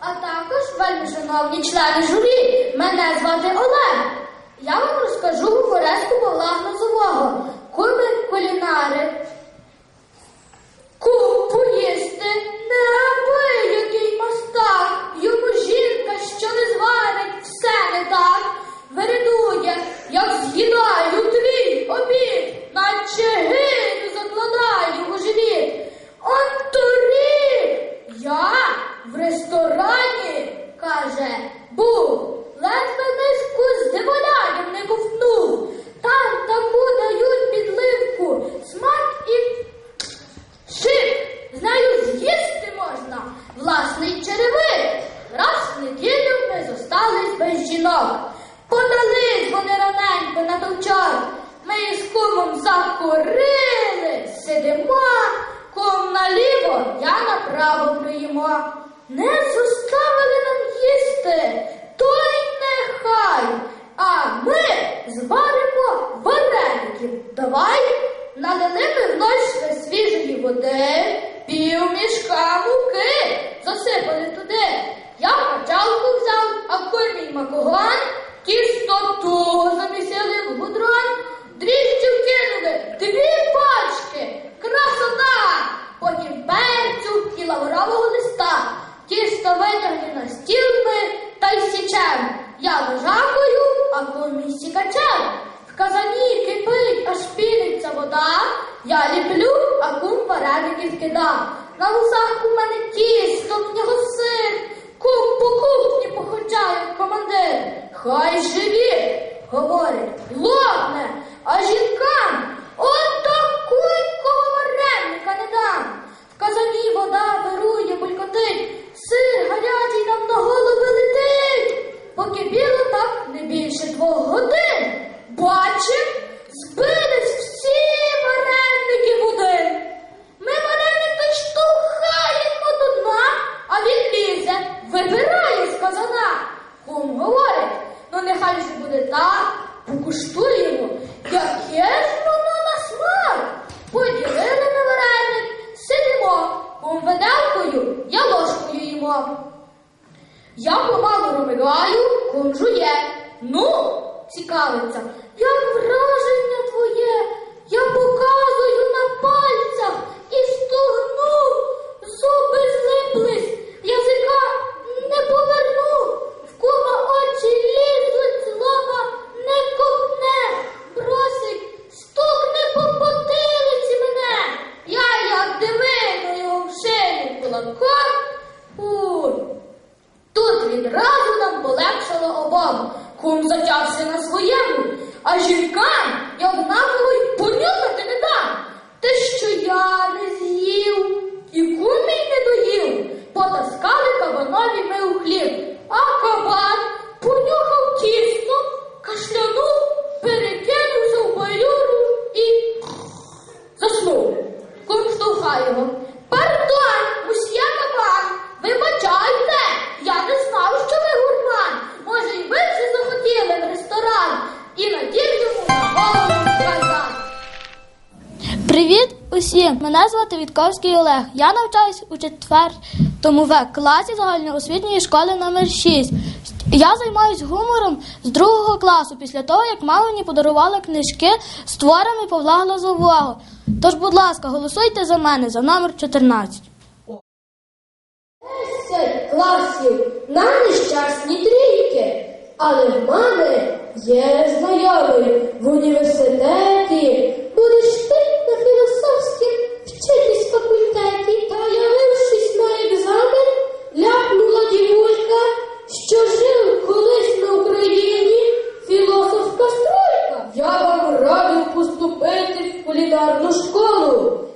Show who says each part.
Speaker 1: А також вельми шановні члени журі. Мене звати Олег. Я вам розкажу гуверську Павла Гнозового, куми кулінари. Жінок. Подались вони раненько на товчок. Ми із кумом закурили, сидимо, кум наліво, я направо плюємо. Не зоставили нам їсти, то й нехай. А ми зваримо вареників. Давай налили ми вночі свіжої води, пів мішка муки засипали туди. Я качалку взяв, Я лежакою, а кумій качаю. В казані кипить, аж піниться вода. Я ліплю, а кум вареників кида. На вусах у мене тісто, в нього сир. Кум по кухні походжає як командир. Хай живі, говорить, лопне, а жінкам от такого вареника не дам. В казані вода вирує, булькотить, сир гарячий нам на голови летить. Поки біло так не більше двох годин. Бачим, збились всі вареники в один. Ми вареники штовхаємо до дна, а він лізе, вибирає з казана. Кум говорить, ну нехай же буде так, покуштуємо, яке ж воно на смак. Поділили на вареник, сидимо, кум виделкою, я ложкою їмо. Я помалу ромигаю, жує. Ну, цікавиться, як враження кулаком. Тут відразу нам полегшало обом. Кум затявся на своєму, а жінкам я однаково й понюхати не дам. Те, що я не з'їв, і кумі не
Speaker 2: усім! Мене звати Вітковський Олег. Я навчаюсь у четвертому В класі загальноосвітньої школи номер 6 Я займаюсь гумором з другого класу після того, як мама мені подарувала книжки з творами Павла Глазового. Тож, будь ласка, голосуйте за мене за номер 14.
Speaker 1: Десять класів на нещасні трійки, але в мене є знайомий в університеті. Colo!